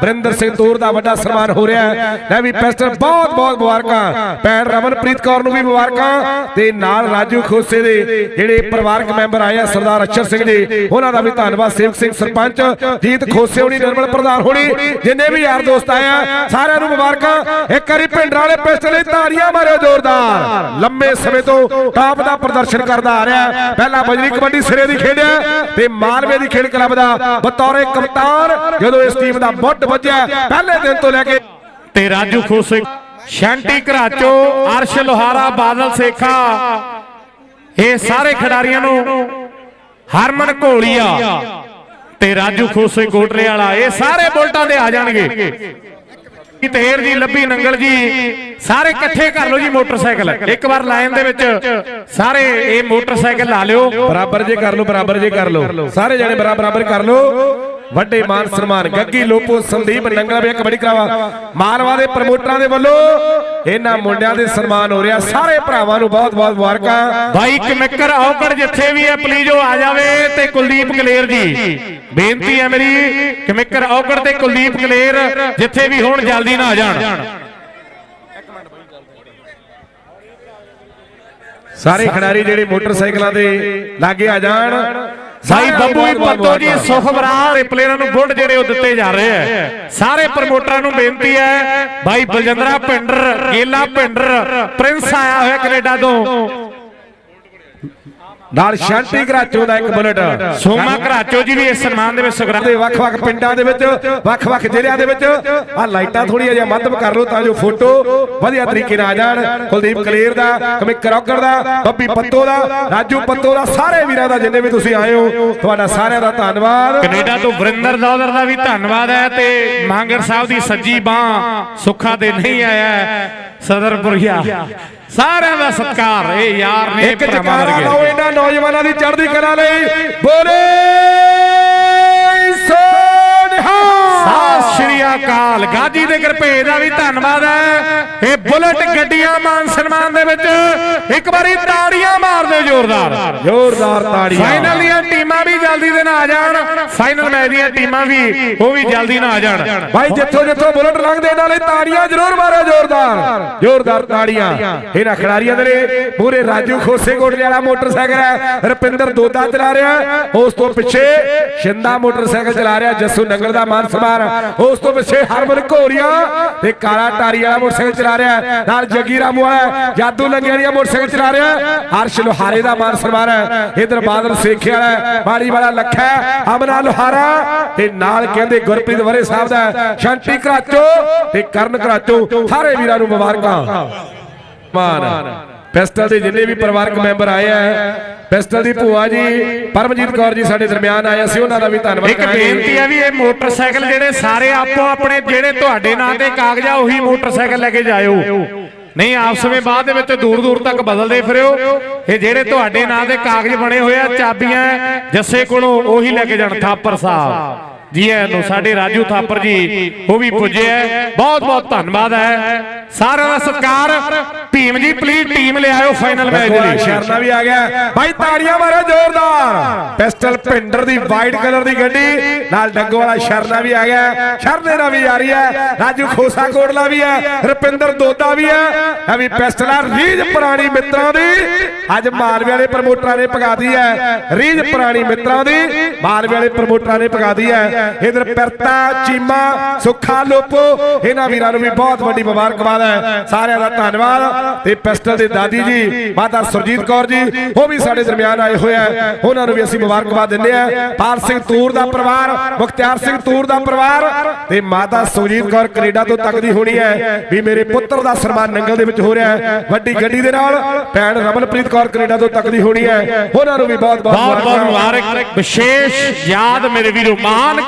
ਬਰਿੰਦਰ ਸਿੰਘ ਤੂਰ ਦਾ ਵੱਡਾ ਸਨਮਾਨ ਹੋ ਰਿਹਾ ਹੈ। ਲੈ ਵੀ ਪੈਸਟਰ ਬਹੁਤ ਬਹੁਤ ਮੁਬਾਰਕਾਂ। ਭੈਣ ਰਮਨਪ੍ਰੀਤ ਕੌਰ ਨੂੰ ਵੀ ਮੁਬਾਰਕਾਂ ਤੇ ਨਾਲ ਰਾਜੂ ਖੋਸੇ ਦੇ ਜਿਹੜੇ ਪਰਿਵਾਰਕ ਮੈਂਬਰ ਆਏ ਆ, ਸਰਦਾਰ ਅਛਰ ਸਿੰਘ ਜੀ, ਉਹਨਾਂ ਦਾ ਵੀ ਧੰਨਵਾਦ। ਸੇਵਕ ਸਿੰਘ ਸਰਪੰਚ, ਜੀਤ ਖੋਸੇ ਹੋਣੀ, ਨਿਰਮਲ ਪ੍ਰਧਾਨ ਹੋਣੀ, ਜਿੰਨੇ ਵੀ ਯਾਰ ਦੋਸਤ ਆਏ ਆ, ਸਾਰਿਆਂ ਨੂੰ ਮੁਬਾਰਕਾਂ। ਇੱਕ ਵਾਰੀ ਪਿੰਡਰਾਂ ਵਾਲੇ ਪੈਸਟਰ ਲਈ ਤਾੜੀਆਂ ਮਾਰਿਓ ਜ਼ੋਰਦਾਰ। ਲੰਮੇ ਸਮੇਂ ਤੋਂ ਟਾਪ ਦਾ ਪ੍ਰਦਰਸ਼ਨ ਕਰਦਾ ਆ ਰਿਹਾ ਹੈ। ਪਹਿਲਾਂ ਬਜਰੀ ਕਬੱਡੀ ਸਿਰੇ ਦੀ ਖੇਡਿਆ ਤੇ ਮਾਲਵੇ ਦੀ ਖੇਡ ਕਲੱਬ ਦਾ ਬਤੌਰੇ ਕਪਤਾਨ ਜਦੋਂ ਇਸ ਟੀਮ ਦਾ ਮੁੱਢ ਵੱਜਿਆ ਪਹਿਲੇ ਦਿਨ ਤੋਂ ਲੈ ਕੇ ਤੇ ਰਾਜੂ ਖੋਸੇ ਸ਼ੈਂਟੀ ਘਰਾਚੋ ਅਰਸ਼ ਲੋਹਾਰਾ ਬਾਦਲ ਸੇਖਾ ਇਹ ਸਾਰੇ ਖਿਡਾਰੀਆਂ ਨੂੰ ਹਰਮਨ ਘੋਲੀਆ ਤੇ ਰਾਜੂ ਖੋਸੇ ਕੋਟਲੇ ਵਾਲਾ ਇਹ ਸਾਰੇ ਬੁਲਟਾਂ ਦੇ ਆ ਜਾਣਗੇ। ਕੀ ਤੇਰ ਜੀ ਲੱਭੀ ਨੰਗਲ ਜੀ ਸਾਰੇ ਇਕੱਠੇ ਕਰ ਲਓ ਜੀ ਮੋਟਰਸਾਈਕਲ। ਇੱਕ ਵਾਰ ਲਾਈਨ ਦੇ ਵਿੱਚ ਸਾਰੇ ਇਹ ਮੋਟਰਸਾਈਕਲ ਲਾ ਲਿਓ। ਬਰਾਬਰ ਜੇ ਕਰ ਲਓ ਬਰਾਬਰ ਜੇ ਕਰ ਲਓ। ਸਾਰੇ ਜਣੇ ਬਰਾਬਰ ਬਰਾਬਰ ਕਰ ਲਓ। ਵੱਡੇ ਮਾਨ ਸਨਮਾਨ ਗੱਗੀ ਲੋਪੋ ਸੰਦੀਪ ਨੰਗਲ ਵੇ ਕਬੱਡੀ ਕਰਾਵਾ। ਮਾਲਵਾ ਦੇ ਪ੍ਰਮੋਟਰਾਂ ਦੇ ਵੱਲੋਂ ਇਹਨਾਂ ਮੁੰਡਿਆਂ ਦੇ ਸਨਮਾਨ ਹੋ ਰਿਹਾ। ਸਾਰੇ ਭਰਾਵਾਂ ਨੂੰ ਬਹੁਤ ਬਹੁਤ ਮੁਬਾਰਕਾਂ। ਭਾਈ ਕਮਿਕਰ ਔਕੜ ਜਿੱਥੇ ਵੀ ਹੈ ਪਲੀਜ਼ ਉਹ ਆ ਜਾਵੇ ਤੇ ਕੁਲਦੀਪ ਕਲੇਰ ਜੀ। ਬੇਨਤੀ ਹੈ ਮੇਰੀ ਕਮਿਕਰ ਔਕੜ ਤੇ ਕੁਲਦੀਪ ਕਲੇਰ ਜਿੱਥੇ ਵੀ ਹੋਣ ਜਲਦੀ ਨਾ ਆ ਜਾਣ। ਸਾਰੇ ਖਿਡਾਰੀ ਜਿਹੜੇ ਮੋਟਰਸਾਈਕਲਾਂ ਦੇ ਲਾਗੇ ਆ ਜਾਣ ਭਾਈ ਬੱਬੂ ਵੀ ਪੱਤੋ ਜੀ ਸੁਖਬਰਾਲ ਦੇ ਪਲੇਅਰਾਂ ਨੂੰ ਬੁੱਢ ਜਿਹੜੇ ਉਹ ਦਿੱਤੇ ਜਾ ਰਹੇ ਹੈ ਸਾਰੇ ਪ੍ਰਮੋਟਰਾਂ ਨੂੰ ਬੇਨਤੀ ਹੈ ਭਾਈ ਬਲਜਿੰਦਰਾ ਪਿੰਡਰ ਗੇਲਾ ਪਿੰਡਰ ਪ੍ਰਿੰਸ ਆਇਆ ਹੋਇਆ ਕੈਨੇਡਾ ਤੋਂ। ਨਾਲ ਸ਼ਾਂਤੀ ਘਰਾਚੋ ਦਾ ਇੱਕ ਬੁਲਟ। ਸੋਮਾ ਘਰਾਚੋ ਜੀ ਵੀ ਇਸ ਸਨਮਾਨ ਦੇ ਵਿੱਚ ਸੁਗਰਾ ਦੇ ਵੱਖ-ਵੱਖ ਪਿੰਡਾਂ ਦੇ ਵਿੱਚ ਵੱਖ-ਵੱਖ ਜ਼ਿਲ੍ਹਿਆਂ ਦੇ ਵਿੱਚ। ਆ ਲਾਈਟਾਂ ਥੋੜੀਆਂ ਜਿਹਾ ਮੱਧਮ ਕਰ ਲਓ ਤਾਂ ਜੋ ਫੋਟੋ ਵਧੀਆ ਤਰੀਕੇ ਨਾਲ ਆ ਜਾਣ। ਕੁਲਦੀਪ ਕਲੇਰ ਦਾ ਕਮਿਕ ਰੌਕਰ ਦਾ ਬੱਬੀ ਪੱਤੋ ਦਾ ਰਾਜੂ ਪੱਤੋ ਦਾ ਸਾਰੇ ਵੀਰਾਂ ਦਾ ਜਿੰਨੇ ਵੀ ਤੁਸੀਂ ਆਏ ਹੋ ਤੁਹਾਡਾ ਸਾਰਿਆਂ ਦਾ ਧੰਨਵਾਦ। ਕੈਨੇਡਾ ਤੋਂ ਵਰਿੰਦਰ ਦੌਦਰ ਦਾ ਵੀ ਧੰਨਵਾਦ ਹੈ ਤੇ ਮਾਂਗਰ ਸਾਹਿਬ ਦੀ ਸੱਜੀ ਬਾਹ ਸੁੱਖਾ ਦੇ ਨਹੀਂ ਆਇਆ ਹੈ, ਸਦਰਪੁਰੀਆ ਸਾਰਿਆਂ ਦਾ ਸਤਿਕਾਰ ਇਹ ਯਾਰ ਨੇ ਇੱਕ ਜਕਾਰਾ ਲਾਓ ਇਹਨਾਂ ਨੌਜਵਾਨਾਂ ਦੀ ਚੜ੍ਹਦੀ ਕਲਾ ਲਈ। ਬੋਲੇ ਸੋਨਹਾ। ਸਤਿ ਸ਼੍ਰੀ ਅਕਾਲ। ਗਾਜੀ ਦੇ ਗਰਪੇ ਦਾ ਵੀ ਧੰਨਵਾਦ ਹੈ। ਇਹ ਬੁਲਟ ਗੱਡੀਆਂ ਮਾਨ ਸਨਮਾਨ ਦੇ ਵਿੱਚ ਇੱਕ ਵਾਰੀ ਤਾੜੀਆਂ ਜ਼ੋਰਦਾਰ। ਜ਼ੋਰਦਾਰ ਤਾੜੀਆਂ। ਫਾਈਨਲ ਦੀਆਂ ਟੀਮਾਂ ਵੀ ਜਲਦੀ ਦੇ ਨਾਲ ਆ ਜਾਣ। ਫਾਈਨਲ ਮੈਚ ਦੀਆਂ ਟੀਮਾਂ ਵੀ ਉਹ ਵੀ ਜਲਦੀ ਨਾਲ ਆ ਜਾਣ। ਭਾਈ ਜਿੱਥੋਂ ਜਿੱਥੋਂ ਬੁਲਟ ਲੰਘਦੇ ਨਾਲੇ ਤਾੜੀਆਂ ਜ਼ਰੂਰ ਮਾਰੋ ਜ਼ੋਰਦਾਰ। ਜ਼ੋਰਦਾਰ ਤਾੜੀਆਂ। ਇਹਨਾਂ ਖਿਡਾਰੀਆਂ ਦੇ ਪੂਰੇ ਰਾਜੂ ਖੋਸੇ ਕੋਟਲੇ ਵਾਲਾ ਮੋਟਰਸਾਈਕਲ ਹੈ। ਰਪਿੰਦਰ ਦੋਦਾ ਚਲਾ ਰਿਹਾ। ਉਸ ਤੋਂ ਪਿੱਛੇ ਸ਼ਿੰਦਾ ਮੋਟਰਸਾਈਕਲ ਚਲਾ ਰਿਹਾ ਜੱਸੂ ਨੰਗਲ ਦਾ ਮਾਨ ਸਮਾਨ। ਉਸ ਤੋਂ ਪਿੱਛੇ ਹਰਮਨ ਘੋਰੀਆ ਤੇ ਕਾਲਾ ਟਾਰੀ ਵਾਲਾ ਮੋਟਰਸਾਈਕਲ ਚਲਾ ਰਿਹਾ। ਨਾਲ ਜੱਗੀ ਰਾਮੂ ਵਾਲਾ ਜਾਦੂ ਲੰਗੇ ਵਾਲਾ ਮੋਟਰਸਾਈਕਲ ਚਲਾ ਰਿਹਾ ਹੈ। ਅਰਸ਼ ਲੋਹਾਰੇ ਦਾ ਮਾਨ ਸਨਮਾਨ ਹੈ। ਇਧਰ ਬਾਦਲ ਸੇਖੇ ਵਾਲਾ ਬਾੜੀ ਵਾਲਾ ਲੱਖਾ ਅਮਨਾ ਲੋਹਾਰਾ। ਤੇ ਨਾਲ ਕਹਿੰਦੇ ਗੁਰਪ੍ਰੀਤ ਵਰੇ ਸਾਹਿਬ ਦਾ ਹੈ, ਸ਼ਾਂਤੀ ਘਰਾਚੋ ਤੇ ਕਰਨ ਘਰਾਚੋ ਸਾਰੇ ਵੀਰਾਂ ਨੂੰ ਮੁਬਾਰਕਾਂ। ਮਾਨ। ਪਿਸਟਲ ਦੇ ਜਿੰਨੇ ਵੀ ਪਰਿਵਾਰਕ ਮੈਂਬਰ ਆਏ ਆ। ਪਿਸਟਲ ਦੀ ਭੂਆ ਜੀ ਪਰਮਜੀਤ ਕੌਰ ਜੀ ਸਾਡੇ ਦਰਮਿਆਨ ਆਏ ਅਸੀਂ ਉਹਨਾਂ ਦਾ ਵੀ ਧੰਨਵਾਦ ਇੱਕ ਬੇਨਤੀ ਹੈ ਵੀ ਇਹ ਮੋਟਰਸਾਈਕਲ ਜਿਹੜੇ ਸਾਰੇ ਆਪੋ ਆਪਣੇ ਜਿਹੜੇ ਤੁਹਾਡੇ ਨਾਂ ਤੇ ਕਾਗਜ਼ਾ ਉਹੀ ਮੋਟਰਸਾਈਕਲ ਲੈ ਕੇ ਜਾਇਓ। ਨਹੀਂ ਆਪਸ ਵਿੱਚ ਬਾਅਦ ਦੇ ਵਿੱਚ ਦੂਰ ਦੂਰ ਤੱਕ ਬਦਲਦੇ ਫਿਰਿਓ। ਇਹ ਜਿਹੜੇ ਤੁਹਾਡੇ ਨਾਂ ਦੇ ਕਾਗਜ਼ ਬਣੇ ਹੋਏ ਆ ਚਾਬੀਆਂ ਜੱਸੇ ਕੋਲੋਂ ਉਹੀ ਲੈ ਕੇ ਜਾਣ ਥਾਪਰ ਸਾਹਿਬ। ਜੀ ਨੂੰ ਸਾਡੇ ਰਾਜੂ ਥਾਪਰ ਜੀ ਉਹ ਵੀ ਪੁੱਜੇ ਬਹੁਤ ਬਹੁਤ ਧੰਨਵਾਦ ਹੈ। ਸਾਰਿਆਂ ਦਾ ਸਤਿਕਾਰ। ਭੀਮ ਜੀ ਪਲੀਜ਼ ਟੀਮ ਲਿਆਇਓ ਫਾਈਨਲ ਮੈਚ ਦੇ ਲਈ ਸ਼ਰਨਾ ਵੀ ਆ ਗਿਆ। ਭਾਈ ਤਾੜੀਆਂ ਮਾਰੋ ਜ਼ੋਰਦਾਰ। ਪਿਸਟਲ ਭਿੰਡਰ ਦੀ ਵਾਈਟ ਕਲਰ ਦੀ ਗੱਡੀ। ਨਾਲ ਡੱਗੋ ਵਾਲਾ ਸ਼ਰਨਾ ਵੀ ਆ ਗਿਆ। ਸ਼ਰਨੇ ਦਾ ਵੀ ਆ ਰਹੀ ਹੈ। ਰਾਜੂ ਖੋਸਾ ਕੋਟਲਾ ਵੀ ਹੈ। ਰਪਿੰਦਰ ਦੋਦਾ ਵੀ ਹੈ। ਇਹ ਵੀ ਪਿਸਟਲ ਆ ਰੀਜ ਪੁਰਾਣੀ ਮਿੱਤਰਾਂ ਦੀ। ਅੱਜ ਮਾਲਵੇ ਵਾਲੇ ਪ੍ਰਮੋਟਰਾਂ ਨੇ ਪਗਾਦੀ ਹੈ। ਰੀਜ ਪੁਰਾਣੀ ਮਿੱਤਰਾਂ ਦੀ। ਮਾਲਵੇ ਵਾਲੇ ਪ੍ਰਮੋਟਰਾਂ ਨੇ ਪਗਾਦੀ ਹੈ। ਇਧਰ ਪਿਰਤਾ ਚੀਮਾ ਸੁੱਖਾ ਲੋਪੋ। ਇਹਨਾਂ ਵੀਰਾਂ ਨੂੰ ਵੀ ਬਹੁਤ ਵੱਡੀ ਮੁਬਾਰਕਬਾਦ। ਹੈ। ਸਾਰਿਆਂ ਦਾ ਧੰਨਵਾਦ। ਤੇ ਪਿਸਟਲ ਦੇ ਦਾਦੀ ਜੀ ਮਾਤਾ ਸੁਰਜੀਤ ਕੌਰ ਜੀ ਉਹ ਵੀ ਸਾਡੇ ਦਰਮਿਆਨ ਆਏ ਹੋਏ ਆ ਉਹਨਾਂ ਨੂੰ ਵੀ ਅਸੀਂ ਮੁਬਾਰਕਬਾਦ ਦਿੰਦੇ ਆ ਪਾਲ ਸਿੰਘ ਤੂਰ ਦਾ ਪਰਿਵਾਰ ਮੁਖਤਿਆਰ ਸਿੰਘ ਤੂਰ ਦਾ ਪਰਿਵਾਰ ਤੇ ਮਾਤਾ ਸੁਰਜੀਤ ਕੌਰ ਕੈਨੇਡਾ ਤੋਂ ਤੱਕਦੀ ਹੋਣੀ ਹੈ ਵੀ ਮੇਰੇ ਪੁੱਤਰ ਦਾ ਸਨਮਾਨ ਨੰਗਲ ਦੇ ਵਿੱਚ ਹੋ ਰਿਹਾ ਹੈ। ਵੱਡੀ ਗੱਡੀ ਦੇ ਨਾਲ ਭੈਣ ਰਮਨਪ੍ਰੀਤ ਕੌਰ ਕੈਨੇਡਾ ਤੋਂ ਤੱਕਦੀ ਹੋਣੀ ਹੈ। ਉਹਨਾਂ ਨੂੰ ਵੀ ਬਹੁਤ ਬਹੁਤ ਬਹੁਤ ਬਹੁਤ ਮੁਬਾਰਕ। ਵਿਸ਼ੇਸ਼ ਯਾਦ ਮੇਰੇ ਵੀਰੋ ਮਹਾਨ